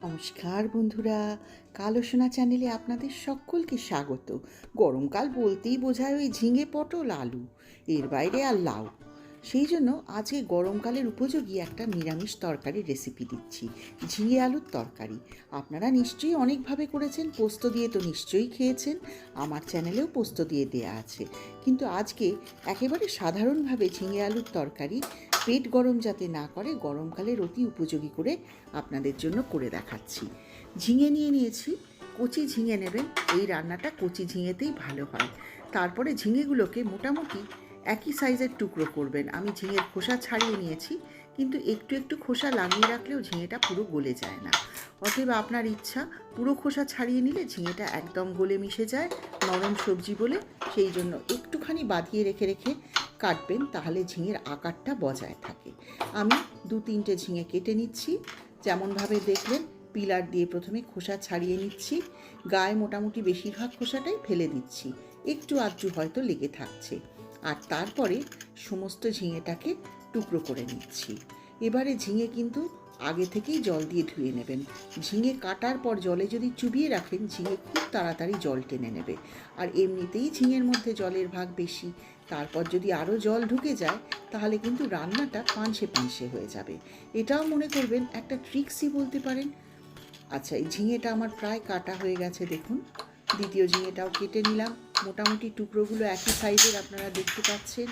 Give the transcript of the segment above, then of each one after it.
নমস্কার বন্ধুরা, কালো সোনা চ্যানেলে আপনাদের সকলকে স্বাগত। গরমকাল বলতেই বোঝায় ওই ঝিঙে পটল আলু, এর বাইরে আর লাউ। সেই জন্য আজকে গরমকালের উপযোগী একটা নিরামিষ তরকারির রেসিপি দিচ্ছি, ঝিঙে আলুর তরকারি। আপনারা নিশ্চয়ই অনেকভাবে করেছেন, পোস্ত দিয়ে তো নিশ্চয়ই খেয়েছেন, আমার চ্যানেলেও পোস্ত দিয়ে দেয়া আছে। কিন্তু আজকে একেবারে সাধারণভাবে ঝিঙে আলুর তরকারি পেট গরম যাতে না করে গরমকালের অতি উপযোগী করে আপনাদের জন্য করে দেখাচ্ছি। ঝিঙে নিয়ে নিয়েছি, কচি ঝিঙে নেবেন, এই রান্নাটা কচি ঝিঙেতেই ভালো হয়। তারপরে ঝিঙেগুলোকে মোটামুটি একই সাইজের টুকরো করবেন। আমি ঝিঙের খোসা ছাড়িয়ে নিয়েছি, কিন্তু একটু একটু খোসা লাগিয়ে রাখলেও ঝিঙেটা পুরো গলে যায় না। অতএব আপনার ইচ্ছা, পুরো খোসা ছাড়িয়ে নিলে ঝিঙেটা একদম গলে মিশে যায়, নরম সবজি বলে। সেই জন্য একটুখানি বাঁধিয়ে রেখে রেখে কাটবেন তাহলে ঝিঙের আকারটা বজায় থাকে। আমি দু তিনটে ঝিঙে কেটে নিচ্ছি। যেমনভাবে দেখলেন, পিলার দিয়ে প্রথমে খোসা ছাড়িয়ে নিচ্ছি। গায়ে মোটামুটি বেশিরভাগ খোসাটাই ফেলে দিচ্ছি। একটু আধটু হয়তো লেগে থাকছে। আর তারপরে সমস্ত ঝিঙেটাকে টুকরো করে নিচ্ছি। এবারে ঝিঙে কিন্তু আগে থেকেই জল দিয়ে ধুয়ে নেবেন। ঝিঙে কাটার পর জলে যদি চুবিয়ে রাখেন, ঝিঙে খুব তাড়াতাড়ি জল টেনে নেবে। আর এমনিতেই ঝিঙের মধ্যে জলের ভাগ বেশি। তারপর যদি আরও জল ঢুকে যায়, তাহলে কিন্তু রান্নাটা পাঞ্চে পাঞ্চে হয়ে যাবে। এটাও মনে করবেন একটা ট্রিক্সই বলতে পারেন। আচ্ছা এই ঝিঙেটা আমার প্রায় কাটা হয়ে গেছে, দেখুন। দ্বিতীয় ঝিঙেটাও কেটে নিলাম। মোটামুটি টুকরোগুলো একই সাইজের আপনারা দেখতে পাচ্ছেন।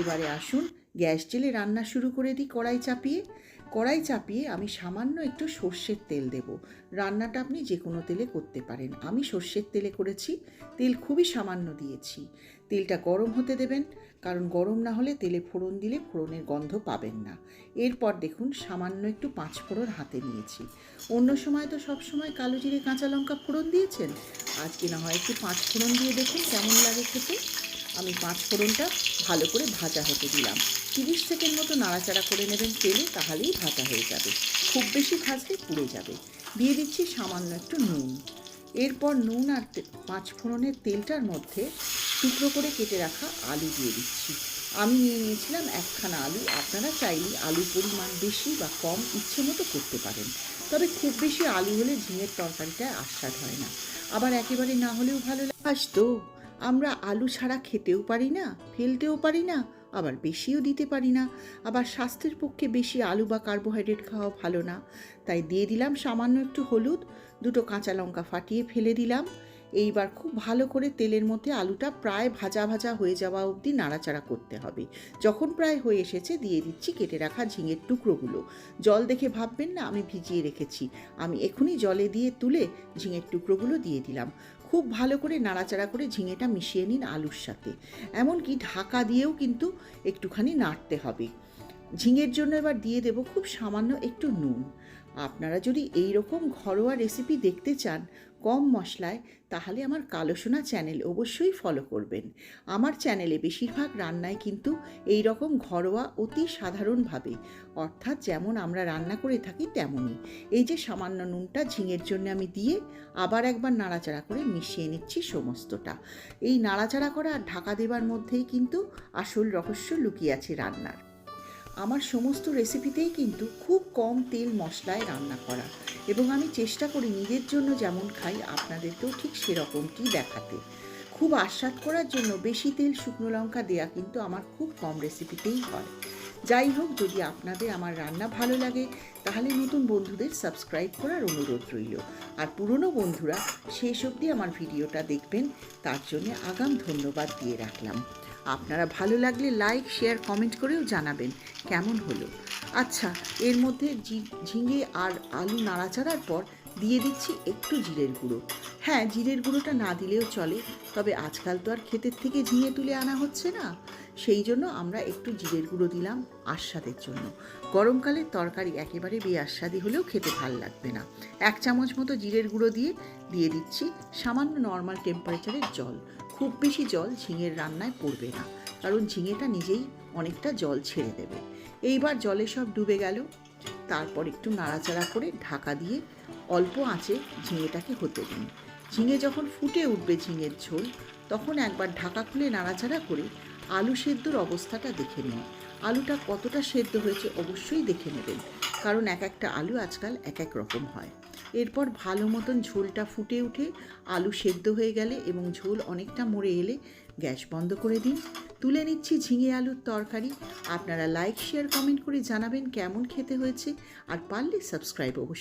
এবারে আসুন গ্যাস জেলে রান্না শুরু করে দিই কড়াই চাপিয়ে। কড়াই চাপিয়ে আমি সামান্য একটু সর্ষের তেল দেব। রান্নাটা আপনি যে কোনো তেলে করতে পারেন। আমি সর্ষের তেলে করেছি। তেল খুবই সামান্য দিয়েছি। তেলটা গরম হতে দেবেন। কারণ গরম না হলে তেলে ফোড়ন দিলে ফোড়নের গন্ধ পাবেন না। এরপর দেখুন সামান্য একটু পাঁচ ফোড়ন হাতে নিয়েছি। অন্য সময় তো সব সময় কালো জিরে কাঁচা লঙ্কা ফোড়ন দিয়েছেন। আজকে না হয় একটু পাঁচ ফোড়ন দিয়ে দেখুন কেমন লাগে খেতে। আমি পাঁচ ফোড়নটা ভালো করে ভাজা হতে দিলাম। তিরিশ সেকেন্ড মতো নাড়াচাড়া করে নেবেন তেলে, তাহলেই ভাজা হয়ে যাবে। খুব বেশি ভাজলে পুড়ে যাবে। দিয়ে দিচ্ছি সামান্য একটু নুন। এরপর নুন আর পাঁচ ফোড়নের তেলটার মধ্যে টুকরো করে কেটে রাখা আলু দিয়ে দিচ্ছি। আমি নিয়ে নিয়েছিলাম একখানা আলু। আপনারা চাইলে আলু পরিমাণ বেশি বা কম ইচ্ছে মতো করতে পারেন। তবে খুব বেশি আলু হলে ঝিঙের তরকারিটায় আস্বাদ হয় না। আবার একেবারে না হলেও ভালো লাগে আজ তো আমরা আলু ছাড়া খেতেও পারি না, ফেলতেও পারি না, আবার বেশিও দিতে পারি না, আবার স্বাস্থ্যের পক্ষে বেশি আলু বা কার্বোহাইড্রেট খাওয়া ভালো না। তাই দিয়ে দিলাম সামান্য একটু হলুদ, দুটো কাঁচা লঙ্কা ফাটিয়ে ফেলে দিলাম। এইবার খুব ভালো করে তেলের মধ্যে আলুটা প্রায় ভাজা ভাজা হয়ে যাওয়া অবধি নাড়াচাড়া করতে হবে। যখন প্রায় হয়ে এসেছে দিয়ে দিচ্ছি কেটে রাখা ঝিঙের টুকরোগুলো। জল দেখে ভাববেন না আমি ভিজিয়ে রেখেছি। আমি এখনই জলে দিয়ে তুলে ঝিঙের টুকরোগুলো দিয়ে দিলাম। খুব ভালো করে নাড়াচাড়া করে ঝিঙেটা মিশিয়ে নিন আলুর সাথে। এমনকি ঢাকা দিয়েও কিন্তু একটুখানি নাড়তে হবে। ঝিঙের জন্য এবার দিয়ে দেব খুব সামান্য একটু নুন। আপনারা যদি এই রকম ঘরোয়া রেসিপি দেখতে চান কম মশলায়, তাহলে আমার কালো সোনা চ্যানেল অবশ্যই ফলো করবেন। আমার চ্যানেলে বেশিরভাগ রান্নায় কিন্তু এই রকম ঘরোয়া অতি সাধারণভাবে। অর্থাৎ যেমন আমরা রান্না করে থাকি তেমনই। এই যে সামান্য নুনটা ঝিঙের জন্য আমি দিয়ে আবার একবার নাড়াচাড়া করে মিশিয়ে নিচ্ছি সমস্তটা। এই নাড়াচাড়া করা আর ঢাকা দেবার মধ্যেই কিন্তু আসল রহস্য লুকিয়ে আছে রান্নার। আমার সমস্ত রেসিপিতেই কিন্তু খুব কম তেল মশলায় রান্না করা। এবং আমি চেষ্টা করি নিজের জন্য যেমন খাই, আপনাদেরকেও ঠিক সেরকমটি দেখাতে। খুব আস্বাদ করার জন্য বেশি তেল শুকনো লঙ্কা দেয়া কিন্তু আমার খুব কম রেসিপিতেই হয়। যাই হোক, যদি আপনাদের আমার রান্না ভালো লাগে, তাহলে নতুন বন্ধুদের সাবস্ক্রাইব করার অনুরোধ রইল। আর পুরনো বন্ধুরা শেষ অবধি আমার ভিডিওটা দেখবেন, তার জন্য আগাম ধন্যবাদ দিয়ে রাখলাম। আপনারা ভালো লাগলে লাইক শেয়ার কমেন্ট করেও জানাবেন কেমন হলো। আচ্ছা এর মধ্যে ঝিঙে আর আলু নাড়াচাড়ার পর দিয়ে দিচ্ছি একটু জিরের গুঁড়ো। হ্যাঁ জিরের গুঁড়োটা না দিলেও চলে, তবে আজকাল তো আর ক্ষেতের থেকে ঝিঙে তুলে আনা হচ্ছে না। সেই জন্য আমরা একটু জিরের গুঁড়ো দিলাম আস্বাদের জন্য। গরমকালে তরকারি একেবারে বেআস্বাদি হলেও খেতে ভালো লাগবে না। এক চামচ মতো জিরের গুঁড়ো দিয়ে দিয়ে দিচ্ছি সামান্য নর্মাল টেম্পারেচারের জল। খুব বেশি জল ঝিঙের রান্নায় পড়বে না, কারণ ঝিঙেটা নিজেই অনেকটা জল ছেড়ে দেবে। এইবার জলে সব ডুবে গেল। তারপর একটু নাড়াচাড়া করে ঢাকা দিয়ে অল্প আঁচে ঝিঙেটাকে হতে দিন। ঝিঙে যখন ফুটে উঠবে ঝিঙের ঝোল, তখন একবার ঢাকা খুলে নাড়াচাড়া করে আলু সেদ্ধর অবস্থাটা দেখে নিন। আলুটা কতটা সেদ্ধ হয়েছে অবশ্যই দেখে নেবেন, কারণ এক একটা আলু আজকাল এক এক রকম হয়। এরপর ভালো মতন ঝোলটা ফুটে উঠে আলু সেদ্ধ হয়ে গেলে এবং ঝোল অনেকটা মরে এলে গ্যাস বন্ধ করে দিন। তুলে নিচ্ছি ঝিঙে আলুর তরকারি। আপনারা লাইক, শেয়ার, কমেন্ট করে জানাবেন কেমন খেতে হয়েছে। আর পারলে সাবস্ক্রাইব অবশ্যই